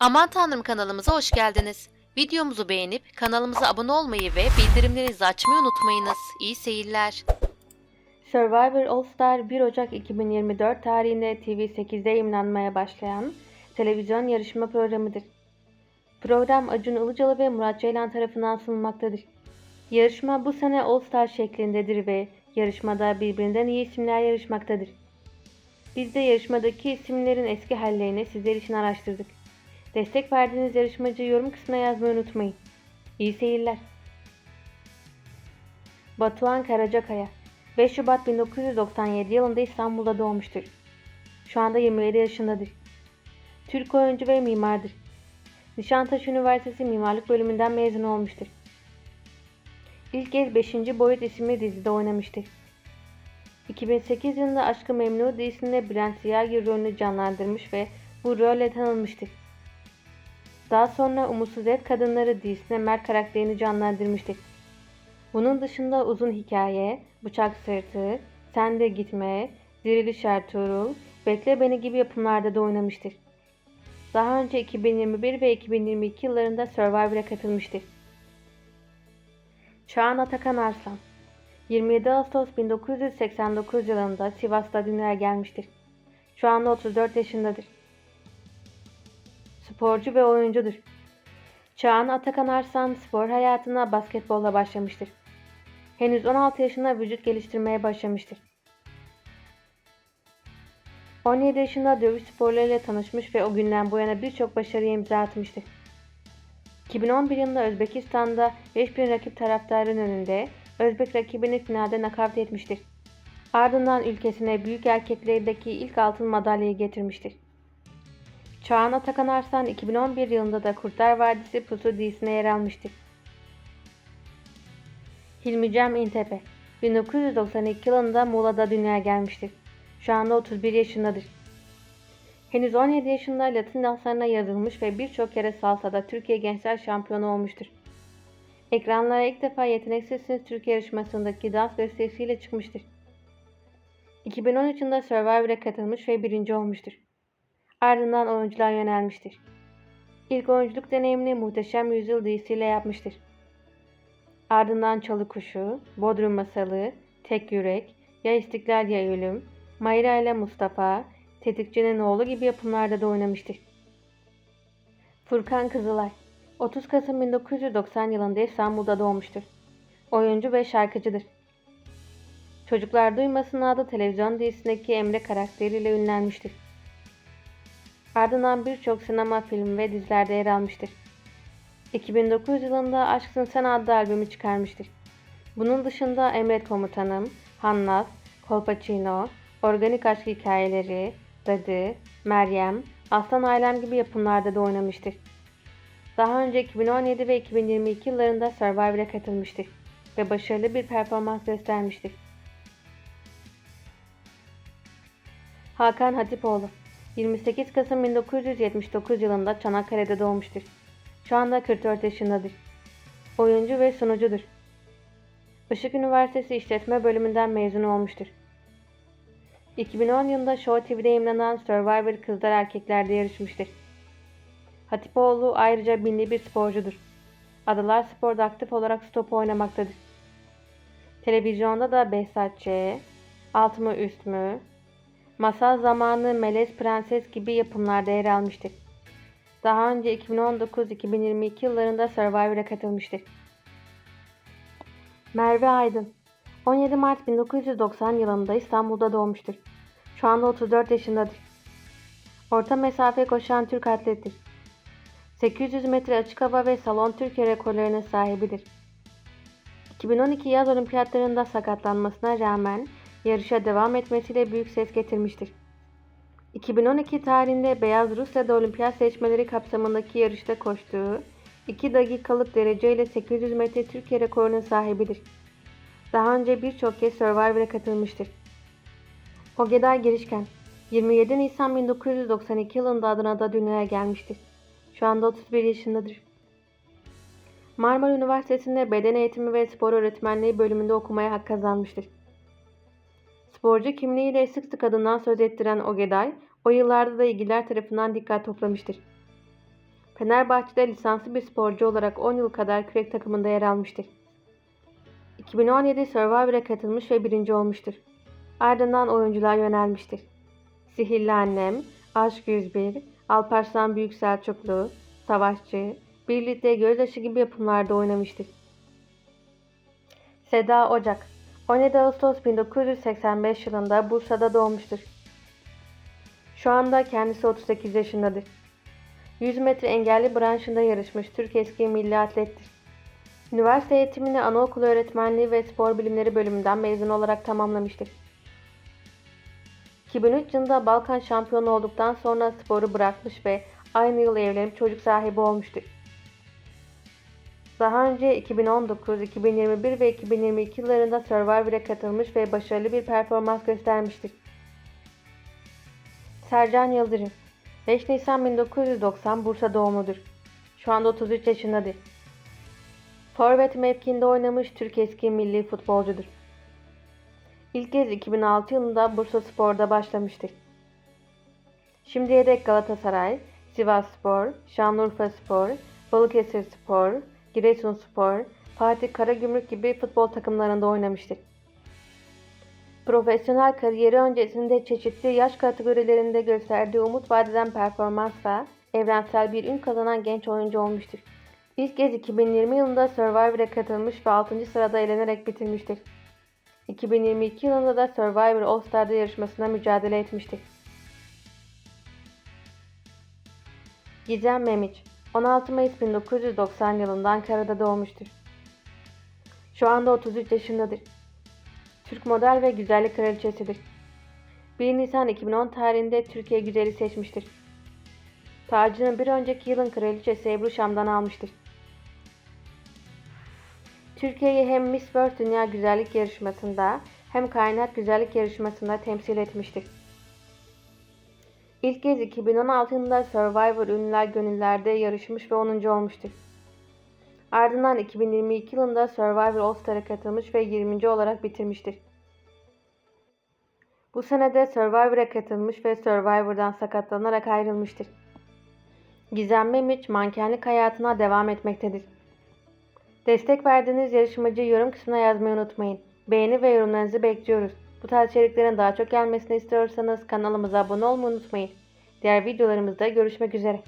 Aman Tanrım kanalımıza hoş geldiniz. Videomuzu beğenip kanalımıza abone olmayı ve bildirimlerinizi açmayı unutmayınız. İyi seyirler. Survivor All Star 1 Ocak 2024 tarihinde TV8'de yayınlanmaya başlayan televizyon yarışma programıdır. Program Acun Ilıcalı ve Murat Ceylan tarafından sunulmaktadır. Yarışma bu sene All Star şeklindedir ve yarışmada birbirinden iyi isimler yarışmaktadır. Biz de yarışmadaki isimlerin eski hallerini sizler için araştırdık. Destek verdiğiniz yarışmacıyı yorum kısmına yazmayı unutmayın. İyi seyirler. Batuhan Karacakaya 5 Şubat 1997 yılında İstanbul'da doğmuştur. Şu anda 27 yaşındadır. Türk oyuncu ve mimardır. Nişantaşı Üniversitesi Mimarlık Bölümünden mezun olmuştur. İlk kez 5. Boyut isimli dizide oynamıştır. 2008 yılında Aşkı Memnu dizisinde Bülent Siyagi rolünü canlandırmış ve bu rolle tanınmıştır. Daha sonra Umutsuz Ev Kadınları dizisinde Mert karakterini canlandırmıştır. Bunun dışında uzun hikaye, bıçak sırtı, sen de gitme, diriliş Ertuğrul, bekle beni gibi yapımlarda da oynamıştır. Daha önce 2021 ve 2022 yıllarında Survivor'a katılmıştır. Çağan Atakan Arslan 27 Ağustos 1989 yılında Sivas'ta dünyaya gelmiştir. Şu anda 34 yaşındadır. Sporcu ve oyuncudur. Çağan Atakan Arslan spor hayatına basketbolla başlamıştır. Henüz 16 yaşında vücut geliştirmeye başlamıştır. 17 yaşında dövüş sporlarıyla tanışmış ve o günden bu yana birçok başarıya imza atmıştır. 2011 yılında Özbekistan'da 5000 rakip taraftarın önünde Özbek rakibini finalde nakavt etmiştir. Ardından ülkesine büyük erkeklerdeki ilk altın madalyayı getirmiştir. Çağan Atakan Arslan 2011 yılında da Kurtlar Vadisi Pusu dizisine yer almıştır. Hilmi Cem İntepe 1992 yılında Muğla'da dünyaya gelmiştir. Şu anda 31 yaşındadır. Henüz 17 yaşında Latin danslarına yazılmış ve birçok kere salsada Türkiye Gençler Şampiyonu olmuştur. Ekranlara ilk defa Yeteneksizsiniz Türkiye yarışmasındaki dans gösterisiyle çıkmıştır. 2013 yılında Survivor'a katılmış ve birinci olmuştur. Ardından oyunculuğa yönelmiştir. İlk oyunculuk deneyimini Muhteşem Yüzyıl dizisiyle yapmıştır. Ardından Çalı Kuşu, Bodrum Masalı, Tek Yürek, Ya İstiklal Ya Ölüm, Mayra ile Mustafa, Tetikçinin Oğlu gibi yapımlarda da oynamıştır. Furkan Kızılay 30 Kasım 1990 yılında İstanbul'da doğmuştur. Oyuncu ve şarkıcıdır. Çocuklar Duymasın adlı televizyon dizisindeki Emre karakteriyle ünlenmiştir. Ardından birçok sinema filmi ve dizilerde yer almıştır. 2009 yılında Aşksın Sen adlı albümü çıkarmıştır. Bunun dışında Emret Komutanım, Hannaz, Kolpaçino, Organik Aşk Hikayeleri, Dadı, Meryem, Aslan Ailem gibi yapımlarda da oynamıştır. Daha önce 2017 ve 2022 yıllarında Survivor'a katılmıştır ve başarılı bir performans göstermiştir. Hakan Hatipoğlu 28 Kasım 1979 yılında Çanakkale'de doğmuştur. Şu anda 44 yaşındadır. Oyuncu ve sunucudur. Işık Üniversitesi İşletme Bölümünden mezun olmuştur. 2010 yılında Show TV'de yayınlanan Survivor Kızlar Erkekler'de yarışmıştır. Hatipoğlu ayrıca binli bir sporcudur. Adalar Spor'da aktif olarak stop oynamaktadır. Televizyonda da Behzat Ç, Alt mı Üst mü, Masal Zamanı Melez Prenses gibi yapımlarda yer almıştır. Daha önce 2019-2022 yıllarında Survivor'a katılmıştır. Merve Aydın 17 Mart 1990 yılında İstanbul'da doğmuştur. Şu anda 34 yaşındadır. Orta mesafe koşan Türk atlettir. 800 metre açık hava ve salon Türkiye rekorlarının sahibidir. 2012 yaz olimpiyatlarında sakatlanmasına rağmen yarışa devam etmesiyle büyük ses getirmiştir. 2012 tarihinde Beyaz Rusya'da olimpiyat seçmeleri kapsamındaki yarışta koştuğu 2 dakikalık dereceyle 800 metre Türkiye rekorunun sahibidir. Daha önce birçok kez Survivor'a katılmıştır. Ogeday Girişken 27 Nisan 1992 yılında Adana'da dünyaya gelmiştir. Şu anda 31 yaşındadır. Marmara Üniversitesi'nde beden eğitimi ve spor öğretmenliği bölümünde okumaya hak kazanmıştır. Sporcu kimliğiyle sık sık adından söz ettiren Ogeday, o yıllarda da ilgiler tarafından dikkat toplamıştır. Fenerbahçe'de lisanslı bir sporcu olarak 10 yıl kadar kürek takımında yer almıştır. 2017 Survivor'a katılmış ve birinci olmuştur. Ardından oyunculuğa yönelmiştir. Sihirli Annem, Aşk 101, Alparslan Büyük Selçuklu, Savaşçı, Birlikte Gözyaşı gibi yapımlarda oynamıştır. Seda Ocak 17 Ağustos 1985 yılında Bursa'da doğmuştur. Şu anda kendisi 38 yaşındadır. 100 metre engelli branşında yarışmış Türk eski milli atlettir. Üniversite eğitimini anaokulu öğretmenliği ve spor bilimleri bölümünden mezun olarak tamamlamıştır. 2003 yılında Balkan şampiyonu olduktan sonra sporu bırakmış ve aynı yıl evlenip çocuk sahibi olmuştur. Daha önce 2019, 2021 ve 2022 yıllarında Survivor'a katılmış ve başarılı bir performans göstermiştir. Sercan Yıldırım 5 Nisan 1990 Bursa doğumludur. Şu anda 33 yaşındadır. Forvet mevkiinde oynamış Türk eski milli futbolcudur. İlk kez 2006 yılında Bursa Spor'da başlamıştır. Şimdiye dek Galatasaray, Sivas Spor, Şanlıurfa Spor, Balıkesir Spor, Giresunspor, Fatih Karagümrük gibi futbol takımlarında oynamıştır. Profesyonel kariyeri öncesinde çeşitli yaş kategorilerinde gösterdiği umut vadeden performansla evrensel bir ün kazanan genç oyuncu olmuştur. İlk kez 2020 yılında Survivor'a katılmış ve 6. sırada eğlenerek bitirmiştir. 2022 yılında da Survivor All Star'da yarışmasına mücadele etmiştir. Gizem Memiç 16 Mayıs 1990 yılında Ankara'da doğmuştur. Şu anda 33 yaşındadır. Türk model ve güzellik kraliçesidir. 1 Nisan 2010 tarihinde Türkiye güzeli seçmiştir. Tacını bir önceki yılın kraliçesi Ebru Şam'dan almıştır. Türkiye'yi hem Miss World Dünya Güzellik Yarışması'nda hem Kainat Güzellik Yarışması'nda temsil etmiştir. İlk kez 2016 yılında Survivor Ünlüler Gönüllerde yarışmış ve 10. olmuştur. Ardından 2022 yılında Survivor All Star'a katılmış ve 20. olarak bitirmiştir. Bu sene de Survivor'a katılmış ve Survivor'dan sakatlanarak ayrılmıştır. Gizem Memiç mankenlik hayatına devam etmektedir. Destek verdiğiniz yarışmacıyı yorum kısmına yazmayı unutmayın. Beğeni ve yorumlarınızı bekliyoruz. Bu tarz içeriklerin daha çok gelmesini istiyorsanız kanalımıza abone olmayı unutmayın. Diğer videolarımızda görüşmek üzere.